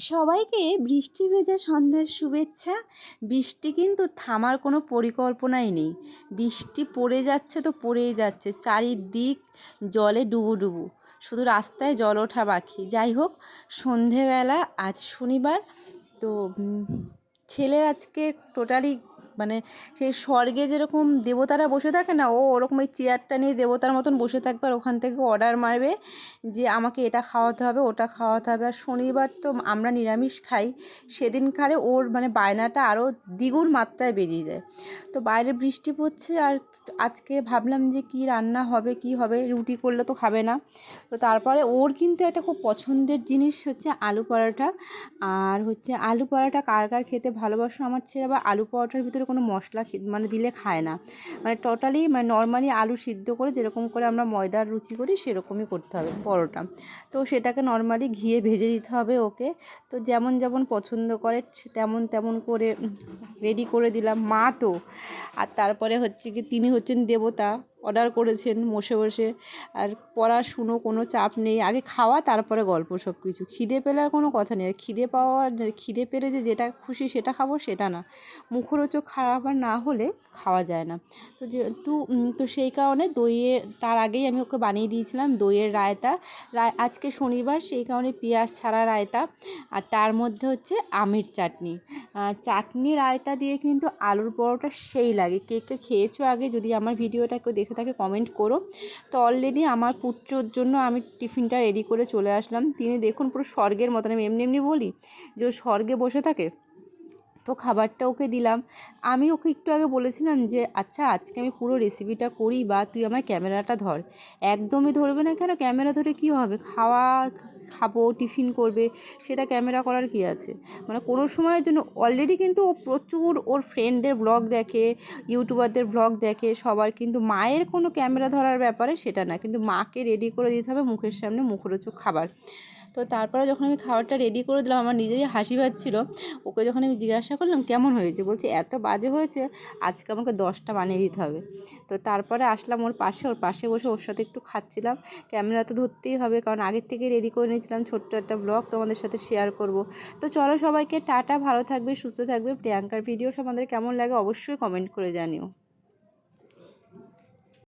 সবাইকে বৃষ্টি ভেজা সন্ধ্যার শুভেচ্ছা। বৃষ্টি কিন্তু থামার কোনো পরিকল্পনাই নেই। বৃষ্টি পড়ে যাচ্ছে তো পড়েই যাচ্ছে, চারিদিক জলে ডুবু ডুবু। শুধু রাস্তায় জল ওঠা বাকি। যাই হোক, সন্ধেবেলা, আজ শনিবার। তো ছেলের আজকে টোটালি মানে সেই স্বর্গে যেরকম দেবতারা বসে থাকে না, ও ওরকম ওই চেয়ারটা নিয়ে দেবতার মতন বসে থাকবে আর ওখান থেকে অর্ডার মারবে যে আমাকে এটা খাওয়াতে হবে, ওটা খাওয়াতে হবে। আর শনিবার তো আমরা নিরামিষ খাই সেদিন খালে ওর মানে বায়নাটা আরও দ্বিগুণ মাত্রায় বেরিয়ে যায়। তো বাইরে বৃষ্টি পড়ছে আর আজকে ভাবলাম যে কি রান্না হবে, কি হবে, রুটি করলে তো খাবে না। তো তারপরে ওর কিন্তু একটা খুব পছন্দের জিনিস হচ্ছে আলু পরোটা। আর হচ্ছে আলু পরোটা কার কার খেতে ভালোবাসো? আমার ছেলে আবার আলু পরোটার ভিতরে কোনো মশলা মানে দিলে খায় না। মানে টোটালি মানে নর্মালি আলু সিদ্ধ করে যেরকম করে আমরা ময়দার রুচি করি, সেরকমই করতে হবে পরোটা। তো সেটাকে নর্মালি ঘিয়ে ভেজে দিতে হবে ওকে। তো যেমন যেমন পছন্দ করে তেমন তেমন করে রেডি করে দিলাম মা তো। আর তারপরে হচ্ছে কি, তিনি হচ্ছেন দেবতা অর্ডার করেছেন, বসে বসে। আর পড়াশুনো কোনো চাপ নেই। আগে খাওয়া, তারপরে গল্প সব কিছু খিদে পেলে কোনো কথা নেই। আর খিদে পাওয়া খিদে পেলে যে যেটা খুশি সেটা খাব, সেটা না। মুখরোচক খাবার না হলে খাওয়া যায় না। তো যেহেতু তো সেই কারণে দইয়ের তার আগেই আমি ওকে বানিয়ে দিয়েছিলাম দইয়ের রায়তা। রায়, আজকে শনিবার, সেই কারণে পেঁয়াজ ছাড়া রায়তা। আর তার মধ্যে হচ্ছে আমের চাটনি। চাটনি রায়তা দিয়ে কিন্তু আলুর পরোটা সেই লাগে। কে খেয়েছো আগে যদি আমার ভিডিওটা কেউ দেখে থাকে কমেন্ট করো। তো অলরেডি আমার পুত্রর জন্য আমি টিফিনটা রেডি করে চলে আসলাম। তিনি দেখুন পুরো স্বর্গের মতন, আমি এমনি এমনি বলি যে স্বর্গে বসে থাকে? তো খাবারটা ওকে দিলাম। আমি ওকে একটু আগে বলেছিলাম যে আচ্ছা আজকে আমি পুরো রেসিপিটা করি বা তুই আমার ক্যামেরাটা ধর। একদমই ধরবে না কেন? ক্যামেরা ধরে কী হবে? খাওয়া খাব টিফিন করবে, সেটা ক্যামেরা করার কী আছে? মানে কোনো সময়ের জন্য অলরেডি কিন্তু ও প্রচুর ওর ফ্রেন্ডদের ব্লগ দেখে ইউটিউবারদের ব্লগ দেখে, সবার কিন্তু মায়ের কোনো ক্যামেরা ধরার ব্যাপারে সেটা না। কিন্তু মাকে রেডি করে দিতে হবে মুখের সামনে মুখরোচক খাবার। তো তারপরে যখন আমি খাবারটা রেডি করে দিলাম, আমার নিজেরই হাসি পাচ্ছিল। ওকে যখন আমি জিজ্ঞাসা করলাম, কেমন হয়েছে? বলছে, এত বাজে হয়েছে, আজকে আমাকে দশটা বানিয়ে দিতে হবে। তো তারপরে আসলাম ওর পাশে ওর পাশে বসে ওর সাথে একটু খাচ্ছিলাম। ক্যামেরা তো ধরতেই হবে, কারণ আগের থেকে রেডি করে নিয়েছিলাম ছোট্ট একটা ব্লগ তোমাদের সাথে শেয়ার করব। তো চলো সবাইকে টাটা, ভালো থাকবে, সুস্থ থাকবে। প্রিয়াঙ্কার ভিডিও সব আমাদের কেমন লাগে অবশ্যই কমেন্ট করে জানিও।